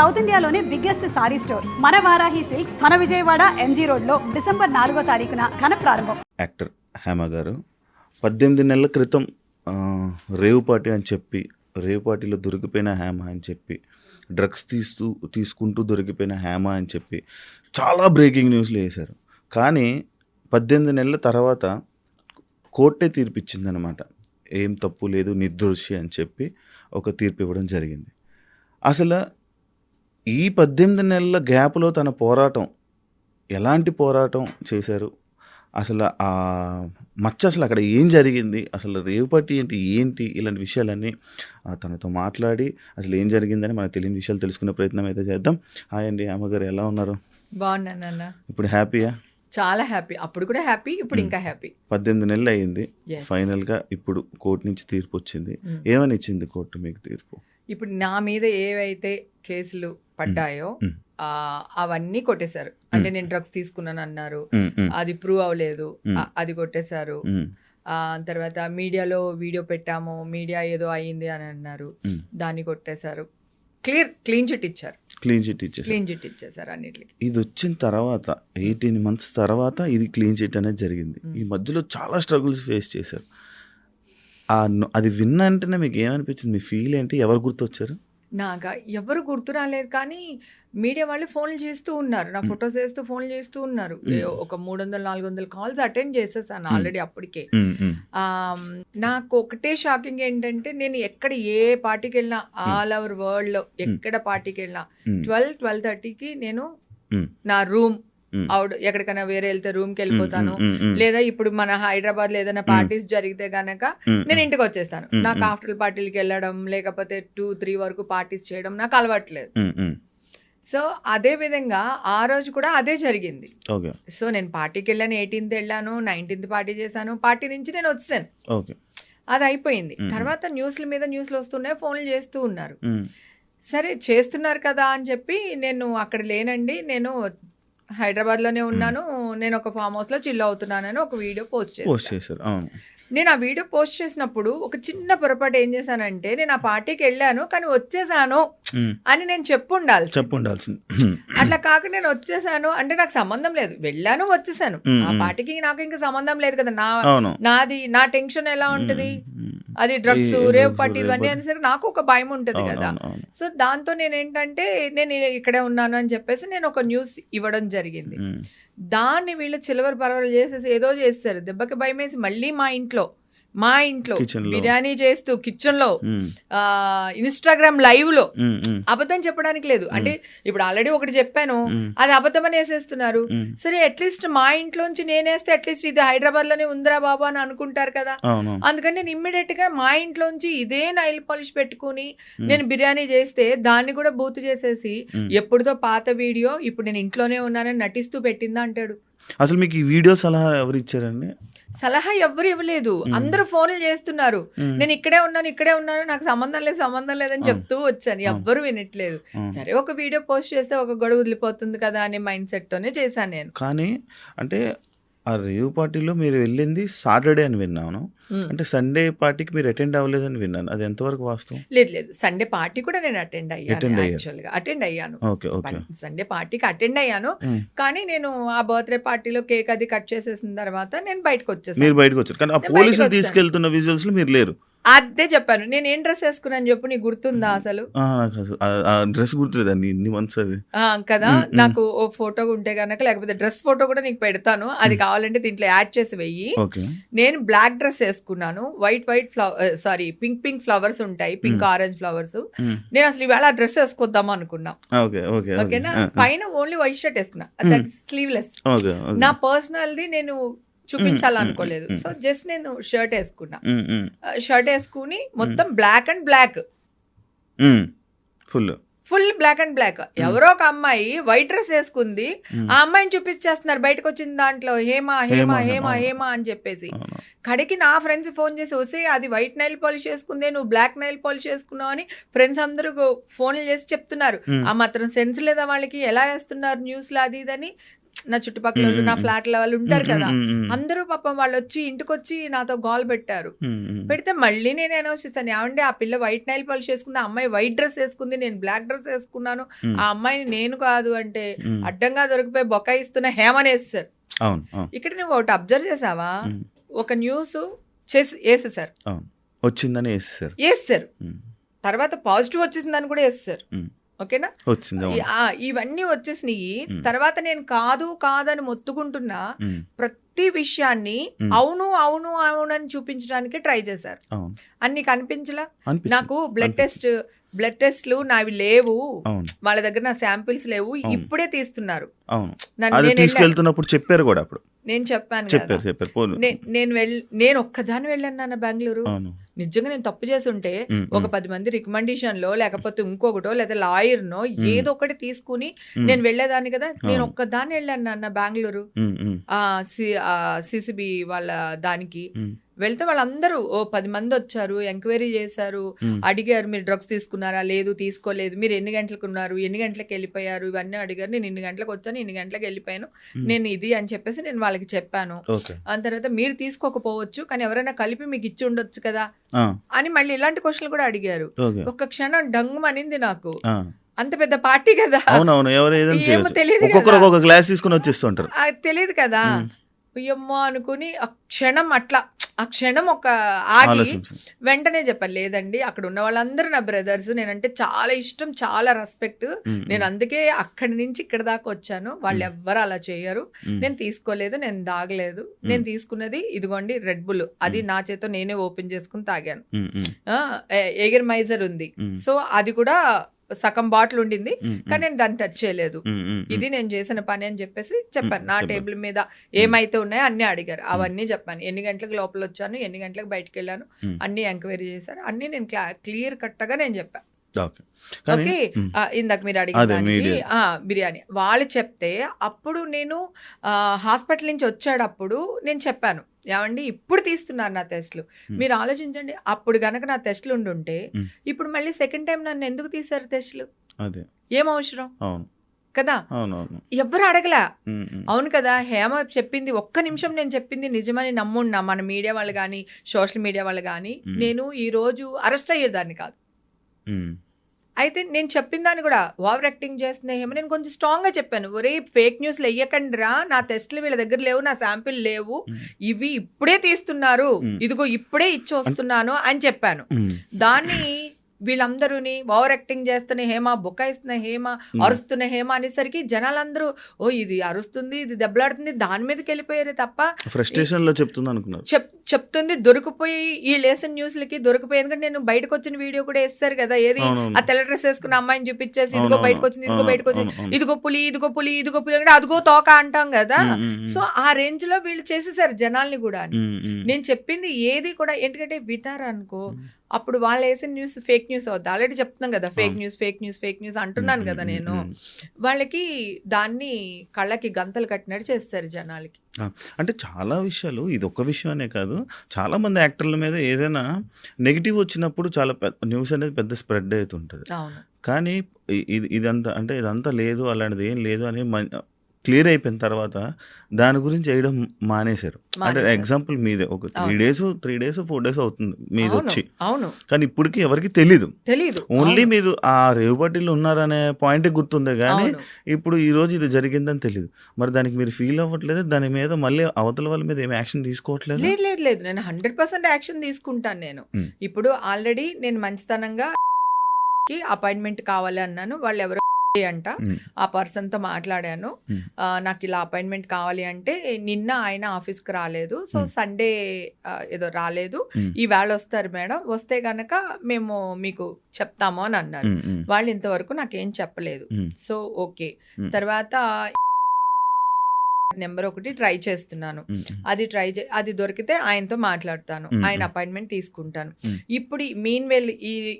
South ఇండియాలోనే biggest sorry store. మన Varahi silks మన విజయవాడ ఎంజీ రోడ్లో డిసెంబర్ నాలుగో తారీఖున ఘన ప్రారంభం. యాక్టర్ హేమ గారు పద్దెనిమిది నెలల క్రితం రేవుపాటి రేవ్ పార్టీ అని చెప్పి రేవ్ పార్టీలో దొరికిపోయిన హేమ అని చెప్పి డ్రగ్స్ తీస్తూ తీసుకుంటూ దొరికిపోయిన హేమ అని చెప్పి చాలా బ్రేకింగ్ న్యూస్లు వేశారు. కానీ పద్దెనిమిది నెలల తర్వాత కోర్టే తీర్పిచ్చిందనమాట ఏం తప్పు లేదు నిర్దోషి అని చెప్పి ఒక తీర్పు ఇవ్వడం జరిగింది. అసలు ఈ పద్దెనిమిది నెలల గ్యాప్లో తన పోరాటం ఎలాంటి పోరాటం చేశారు? అసలు ఆ మచ్చ అసలు అక్కడ ఏం జరిగింది? అసలు రేవు పట్టి ఏంటి? ఏంటి ఇలాంటి విషయాలన్నీ తనతో మాట్లాడి అసలు ఏం జరిగిందని మనకు తెలియని విషయాలు తెలుసుకునే ప్రయత్నం అయితే చేద్దాం. హాయ్ అండి అమ్మగారు ఎలా ఉన్నారు? బాగున్నాను ఇప్పుడు హ్యాపీయా? చాలా హ్యాపీ. అప్పుడు కూడా హ్యాపీ ఇప్పుడు ఇంకా హ్యాపీ. పద్దెనిమిది నెలలు అయ్యింది. ఫైనల్గా ఇప్పుడు కోర్టు నుంచి తీర్పు వచ్చింది. ఏమని ఇచ్చింది కోర్టు మీకు తీర్పు? ఇప్పుడు నా మీద ఏవైతే కేసులు పడ్డాయో అవన్నీ కొట్టేశారు. అంటే నేను డ్రగ్స్ తీసుకున్నాను అన్నారు. అది ప్రూవ్ అవ్వలేదు. అది కొట్టేశారు. ఆ తర్వాత మీడియాలో వీడియో పెట్టాము మీడియా ఏదో అయ్యింది అని అన్నారు. దాన్ని కొట్టేశారు. క్లియర్ క్లీన్ చిట్ ఇచ్చారు. క్లీన్ చిట్ ఇచ్చేసి క్లీన్ చిట్ ఇచ్చేసారు అన్నిటికి. ఇది వచ్చిన తర్వాత ఎయిటీన్ మంత్స్ తర్వాత ఇది క్లీన్ చిట్ అనేది జరిగింది. ఈ మధ్యలో చాలా స్ట్రగుల్స్ ఫేస్ చేశారు. అది విన్న వెంటనే మీకు ఏమనిపించింది? మీ ఫీల్ ఏంటి? ఎవరు గుర్తొచ్చారు? నాగా ఎవరు గుర్తు రాలేదు కానీ మీడియా వాళ్ళు ఫోన్లు చేస్తూ ఉన్నారు. నా ఫొటోస్ వేస్తూ ఫోన్లు చేస్తూ ఉన్నారు. ఒక మూడు వందల నాలుగు వందల కాల్స్ అటెండ్ చేసేసాను ఆల్రెడీ అప్పటికే. నాకు ఒకటే షాకింగ్ ఏంటంటే నేను ఎక్కడ ఏ పార్టీకి వెళ్ళినా ఆల్ ఓవర్ వరల్డ్లో ఎక్కడ పార్టీకి వెళ్ళినా ట్వెల్వ్ ట్వెల్వ్ థర్టీకి నేను నా రూమ్. అవుట్ ఎక్కడికైనా వేరే వెళ్తే రూమ్కి వెళ్ళిపోతాను. లేదా ఇప్పుడు మన హైదరాబాద్లో ఏదైనా పార్టీస్ జరిగితే గనక నేను ఇంటికి వచ్చేస్తాను. నాకు. ఆఫ్టర్ పార్టీలకి వెళ్ళడం లేకపోతే టూ త్రీ వరకు పార్టీస్ చేయడం నాకు అలవాట్లేదు. సో అదే విధంగా ఆ రోజు కూడా అదే జరిగింది. సో నేను పార్టీకి వెళ్ళాను ఎయిటీన్త్ వెళ్ళాను నైన్టీన్త్ పార్టీ చేశాను పార్టీ నుంచి నేను వచ్చాను అది అయిపోయింది. తర్వాత న్యూస్ల మీద న్యూస్లు వస్తున్నాయి ఫోన్లు చేస్తూ ఉన్నారు. సరే చేస్తున్నారు కదా అని చెప్పి నేను అక్కడ లేనండి. నేను హైదరాబాద్లోనే ఉన్నాను. నేను ఒక ఫామ్ హౌస్లో చిల్ అవుతున్నానని ఒక వీడియో పోస్ట్ పోస్ట్ చేశాను చేశారు. అవును. నేను ఆ వీడియో పోస్ట్ చేసినప్పుడు ఒక చిన్న పొరపాటు ఏం చేశానంటే నేను ఆ పార్టీకి వెళ్ళాను కానీ వచ్చేసాను అని నేను చెప్పు ఉండాలి చెప్పు ఉండాల్సింది అట్లా కాక నేను వచ్చేసాను అంటే నాకు సంబంధం లేదు. వెళ్ళాను వచ్చేసాను. ఆ. పార్టీకి నాకు ఇంకా సంబంధం లేదు కదా. నా నాది నా టెన్షన్ ఎలా ఉంటది. అది డ్రగ్స్ రేవ్ drugs, పార్టీ ఇవన్నీ. అనేసరికి నాకు ఒక భయం ఉంటది కదా. సో దాంతో నేను ఏంటంటే నేను ఇక్కడే ఉన్నాను అని చెప్పేసి నేను ఒక న్యూస్ ఇవ్వడం జరిగింది. దాన్ని వీళ్ళు చిలవర పరవలు చేసేసి ఏదో చేస్తారు. దెబ్బకి భయమేసి మళ్ళీ మా ఇంట్లో మా ఇంట్లో. బిర్యానీ చేస్తూ కిచెన్లో ఇన్స్టాగ్రామ్ లైవ్లో అబద్ధం చెప్పడానికి లేదు. అంటే ఇప్పుడు ఆల్రెడీ ఒకటి చెప్పాను. ఉమ్, అది అబద్ధం అని వేసేస్తున్నారు. ఉమ్. సరే అట్లీస్ట్ మా ఇంట్లోంచి నేనేస్తే అట్లీస్ట్ ఇది హైదరాబాద్లోనే ఉందిరా బాబు అని అనుకుంటారు కదా. అందుకని నేను ఇమ్మీడియట్గా మా ఇంట్లోంచి ఇదే నైల్ పాలిష్ పెట్టుకుని నేను బిర్యానీ చేస్తే దాన్ని కూడా బూత్ చేసేసి. ఎప్పుడుతో పాత వీడియో ఇప్పుడు నేను ఇంట్లోనే ఉన్నానని నటిస్తూ పెట్టిందా అంటాడు. అసలు మీకు ఈ వీడియో సలహా ఎవరు ఇచ్చారండి? సలహా ఎవ్వరు ఇవ్వలేదు. అందరూ ఫోన్లు చేస్తున్నారు. నేను ఇక్కడే ఉన్నాను ఇక్కడే ఉన్నాను నాకు సంబంధం లేదు సంబంధం లేదని చెప్తూ వచ్చాను. ఎవ్వరు వినట్లేదు. సరే ఒక వీడియో పోస్ట్ చేస్తే ఒక గొడవ వదిలిపోతుంది కదా అనే మైండ్ సెట్ తోనే చేశాను నేను. కానీ అంటే ఆ రేవ్ పార్టీలో మీరు వెళ్ళింది సాటర్డే అని విన్నాను. అంటే సండే పార్టీకి మీరు అటెండ్ అవ్వలేదని విన్నాను. అది ఎంతవరకు వాస్తవం? లేదు లేదు. సండే పార్టీ కూడా నేను అటెండ్ అయ్యాను అటెండ్ అయ్యాను. Okay okay. సండే పార్టీకి అటెండ్ అయ్యాను. కానీ నేను ఆ బర్త్డే పార్టీలో కేక్ అది కట్ చేసేసిన తర్వాత నేను బయటకు వచ్చేసాను. మీరు బయటకు వచ్చారు. కానీ ఆ పోలీసులు తీసుకెళ్తున్న విజువల్స్ మీరు లేరు. అదే చెప్పాను. నేను ఏం డ్రెస్ వేసుకున్నాను చెప్పు నీకు గుర్తుందా అసలు? ఆ, ఆ- ఆ డ్రెస్ గుర్తులేదు అండి ఇన్ని మంత్స్ అది. ఆ, కదా. నాకు ఓ ఫోటో ఉంటే గనక లేకపోతే డ్రెస్ ఫోటో కూడా నీకు పెడతాను. అది కావాలంటే దీంట్లో యాడ్ చేసి వెయ్యి. నేను బ్లాక్ డ్రెస్ వేసుకున్నాను. White white flower sorry pink pink flowers ఉంటాయి. Pink orange flowers. నేను అసలు ఇవాళ డ్రెస్ వేసుకొద్దాం అనుకున్నా. ఆ, ఓకే ఓకే ఓకే. ఓకేనా? ఆ, ఆ. పైన ఓన్లీ వైట్ షర్ట్ వేసుకున్నా. దట్ స్లీవ్లెస్ నా పర్సనల్ది నేను చూపించాలనుకోలేదు సో జస్ట్ నేను షర్ట్ వేసుకున్నా. షర్ట్ వేసుకుని మొత్తం black and black. Full. Full black and black. ఎవరో ఒక అమ్మాయి వైట్ డ్రెస్ వేసుకుంది. ఆ అమ్మాయిని చూపించేస్తున్నారు బయటకు వచ్చిన దాంట్లో హేమ హేమ హేమ, హేమ అని చెప్పేసి. కడికి నా ఫ్రెండ్స్ ఫోన్ చేసి వస్తే అది వైట్ నైల్ పాలిష్ వేసుకుందే నువ్వు బ్లాక్ నైల్ పాలిష్ వేసుకున్నావు అని ఫ్రెండ్స్ అందరూ ఫోన్లు చేసి చెప్తున్నారు. ఆ మాత్రం సెన్స్ లేదా వాళ్ళకి? ఎలా వేస్తున్నారు న్యూస్లో అది ఇదని నా చుట్టుపక్కల నా మ్మ్. ఫ్లాట్ల వాళ్ళు ఉంటారు కదా. అందరూ పాపం వాళ్ళు వచ్చి ఇంటికి వచ్చి నాతో గోల్ పెట్టారు. పెడితే మళ్ళీ నేను అనౌన్స్ చేశాను ఏమండి ఆ పిల్ల వైట్ నైల్ పాలిష్ వేసుకుంది ఆ అమ్మాయి వైట్ డ్రెస్ వేసుకుంది నేను బ్లాక్ డ్రెస్ వేసుకున్నాను. ఆ అమ్మాయిని నేను కాదు అంటే. అడ్డంగా దొరికిపోయి బొకాయిస్తున్న హేమని వేస్తారు ఇక్కడ నువ్వు ఒకటి అబ్జర్వ్ చేసావా. ఒక న్యూస్ చేసి వేసేసారు వచ్చిందని వేస్తారు మ్మ్. తర్వాత పాజిటివ్ వచ్చేసిందని కూడా వేస్తారు. ఓకేనా? ఇవన్నీ వచ్చేసినాయి. తర్వాత నేను కాదు కాదని మొత్తుకుంటున్నా. ప్రతి విషయాన్ని. అవును అవును అవును అని చూపించడానికి ట్రై చేశారు. అన్ని కనిపించలా? నాకు బ్లడ్. టెస్ట్ బ్లడ్ టెస్ట్లు నావి లేవు. వాళ్ళ దగ్గర నా శాంపిల్స్ లేవు. ఇప్పుడే తీస్తున్నారు. తీసుకెళ్తున్నప్పుడు చెప్పారు కూడా అప్పుడు. నేను చెప్పాను చెప్పారు చెప్పారు. నేను వెళ్ళి నేను ఒక్కదాన్ని వెళ్ళాను నాన్న బెంగళూరు. నిజంగా నేను తప్పు చేసి ఉంటే ఒక. పది మంది రికమెండేషన్లో లేకపోతే ఇంకొకటో లేదా లాయర్ నో ఏదో ఒకటి తీసుకుని. నేను వెళ్ళేదాన్ని కదా నేను. ఒక్కదాన్ని వెళ్ళాను నాన్న బెంగళూరు సిసిబి వాళ్ళ దానికి వెళ్తే వాళ్ళందరూ ఓ పది మంది వచ్చారు ఎంక్వైరీ చేశారు. అడిగారు మీరు డ్రగ్స్ తీసుకున్నారా? లేదు తీసుకోలేదు. మీరు ఎన్ని గంటలకు ఉన్నారు? ఎన్ని గంటలకు వెళ్ళిపోయారు? ఇవన్నీ అడిగారు. నేను ఇన్ని గంటలకు వచ్చాను ఇన్ని గంటలకు వెళ్ళిపోయాను. నేను ఇది అని చెప్పేసి నేను వాళ్ళకి చెప్పాను. ఆ తర్వాత మీరు తీసుకోకపోవచ్చు కానీ ఎవరైనా కలిపి మీకు ఇచ్చి ఉండొచ్చు కదా అని మళ్ళీ ఇలాంటి క్వశ్చన్లు కూడా అడిగారు. ఒక్క క్షణం డంగు అనింది నాకు. అంత పెద్ద పార్టీ కదా. అవునవును ఎవరు తెలియదు ఒక్కొక్కరు కదా. ఒక్కొక్క గ్లాస్ తీసుకుని వచ్చేస్తుంటారు. ఆ, తెలియదు కదా. మ్మ్. అయ్యమ్మో అనుకుని ఆ క్షణం అట్లా ఆ క్షణం ఒక ఆగి వెంటనే చెప్పాను లేదండి అక్కడ ఉన్న వాళ్ళందరూ నా బ్రదర్స్ నేనంటే చాలా ఇష్టం చాలా రెస్పెక్ట్. నేను అందుకే అక్కడి నుంచి ఇక్కడ దాకా వచ్చాను. వాళ్ళు ఎవ్వరు అలా చేయరు. నేను తీసుకోలేదు నేను దాగలేదు నేను తీసుకున్నది ఇదిగోండి రెడ్ బుల్ అది నా చేత నేనే ఓపెన్ చేసుకుని తాగాను. ఎగర్ మైజర్ ఉంది. సో అది కూడా సగం బాటిల్ ఉండింది కానీ నేను దాన్ని టచ్ చేయలేదు. ఇది నేను చేసిన పని అని చెప్పేసి చెప్పాను. నా. టేబుల్ మీద ఏమైతే ఉన్నాయో అన్ని అడిగారు. అవన్నీ చెప్పాను. ఎన్ని గంటలకు లోపల వచ్చాను ఎన్ని గంటలకు బయటకు వెళ్ళాను. అన్ని ఎంక్వైరీ చేశారు. అన్ని నేను క్లియర్ కట్టగా నేను చెప్పాను ఓకే. ఇందాక మీరు. ఆ, బిర్యానీ. వాళ్ళు చెప్తే అప్పుడు నేను హాస్పిటల్ నుంచి వచ్చాడప్పుడు నేను చెప్పాను. ఏమండి ఇప్పుడు తీస్తున్నారు నా టెస్ట్లు. మీరు ఆలోచించండి అప్పుడు గనక నా టెస్ట్లు ఉండుంటే. ఇప్పుడు మళ్ళీ సెకండ్ టైం నన్ను ఎందుకు తీశారు టెస్ట్లు? అదే. ఏం అవసరం? కదా? ఎవ్వరు అడగలా. అవును కదా హేమ చెప్పింది ఒక్క నిమిషం నేను చెప్పింది నిజమని నమ్మున్నా మన మీడియా వాళ్ళు కానీ సోషల్ మీడియా వాళ్ళు కానీ. నేను ఈ రోజు అరెస్ట్ అయ్యేదాన్ని కాదు. అయితే నేను చెప్పిన దాన్ని కూడా ఓవర్ యాక్టింగ్ చేస్తున్నా ఏమో నేను కొంచెం స్ట్రాంగ్గా చెప్పాను ఒరే ఫేక్ న్యూస్లు వెయ్యకండి రా నా టెస్ట్లు వీళ్ళ దగ్గర లేవు నా శాంపిల్ లేవు. ఇవి ఇప్పుడే తీస్తున్నారు. ఇదిగో ఇప్పుడే ఇచ్చి వస్తున్నాను అని చెప్పాను. దాన్ని వీళ్ళందరూని ఓవర్ యాక్టింగ్ చేస్తున్న హేమ బుకాయిస్తున్న హేమ అరుస్తున్న హేమ అనేసరికి జనాలందరూ ఓ ఇది అరుస్తుంది ఇది దెబ్బలాడుతుంది దాని మీదకి వెళ్ళిపోయారే తప్ప ఫ్రస్ట్రేషన్లో చెప్తుంది అనుకున్నారు చెప్ చెప్తుంది దొరికిపోయి ఈ లేసన్ న్యూస్లకి దొరికిపోయి ఎందుకంటే నేను బయటకు వచ్చిన వీడియో కూడా వేస్తారు కదా ఏది. ఆ తెల్ల డ్రెస్ వేసుకున్న అమ్మాయిని చూపించేసి ఇదిగో. బయటకు వచ్చింది ఇదిగో బయటకు వచ్చింది. ఇదిగో పులి ఇదిగో పులి ఇదిగో పులి అంటే అదిగో తోక అంటాం కదా. సో ఆ రేంజ్లో వీళ్ళు చేసేసారు జనాల్ని కూడా. నేను చెప్పింది ఏది కూడా ఎందుకంటే వింటారు అనుకో అప్పుడు వాళ్ళు వేసిన న్యూస్ ఫేక్ న్యూస్ అవుద్ది. ఆల్రెడీ చెప్తున్నాను కదా fake news fake news fake news అంటున్నాను కదా నేను. వాళ్ళకి దాన్ని కళ్ళకి గంతలు కట్టినట్టు చేస్తారు జనాలకి. అంటే చాలా విషయాలు ఇది ఒక్క విషయమే కాదు. చాలా మంది యాక్టర్ల మీద ఏదైనా నెగిటివ్ వచ్చినప్పుడు చాలా న్యూస్ అనేది పెద్ద స్ప్రెడ్ అవుతుంటుంది. కానీ ఇది ఇదంతా అంటే ఇదంతా లేదు అలాంటిది ఏం లేదు అని క్లియర్ అయిపోయిన తర్వాత దాని గురించి వేయడం మానేశారు. అంటే. ఎగ్జాంపుల్ మీదే. ఒక three. Days three days four days అవుతుంది. మీది అవును వచ్చి. అవును. కానీ ఇప్పటికి ఎవరికి తెలీదు. తెలీదు. ఓన్లీ మీరు ఆ రేవు పార్టీలో ఉన్నారనే పాయింట్ గుర్తుందే కానీ. ఇప్పుడు ఈ రోజు ఇది జరిగిందని తెలియదు మరి దానికి మీరు ఫీల్ అవ్వట్లేదు? దాని మీద మళ్ళీ అవతల వాళ్ళ మీద ఏమి యాక్షన్ తీసుకోవట్లేదు? లేదు లేదు లేదు. నేను హండ్రెడ్ పర్సెంట్ యాక్షన్ తీసుకుంటాను నేను. ఇప్పుడు ఆల్రెడీ నేను మంచితనంగా అపాయింట్మెంట్ కావాలి అన్నాను. వాళ్ళు ఎవరో అంట. ఆ పర్సన్తో మాట్లాడాను నాకు ఇలా అపాయింట్మెంట్ కావాలి అంటే నిన్న ఆయన ఆఫీస్కి రాలేదు. సో. సండే ఏదో రాలేదు. మ్మ్. ఈ వేళ వస్తారు మేడం. వస్తే గనక మేము మీకు చెప్తాము అని అన్నారు. వాళ్ళు ఇంతవరకు నాకేం చెప్పలేదు. So okay. తర్వాత నెంబర్ ఒకటి ట్రై చేస్తున్నాను. అది ట్రై చే అది దొరికితే ఆయనతో మాట్లాడతాను. ఆయన అపాయింట్మెంట్ తీసుకుంటాను. ఇప్పుడు మీన్ వెల్ ఈ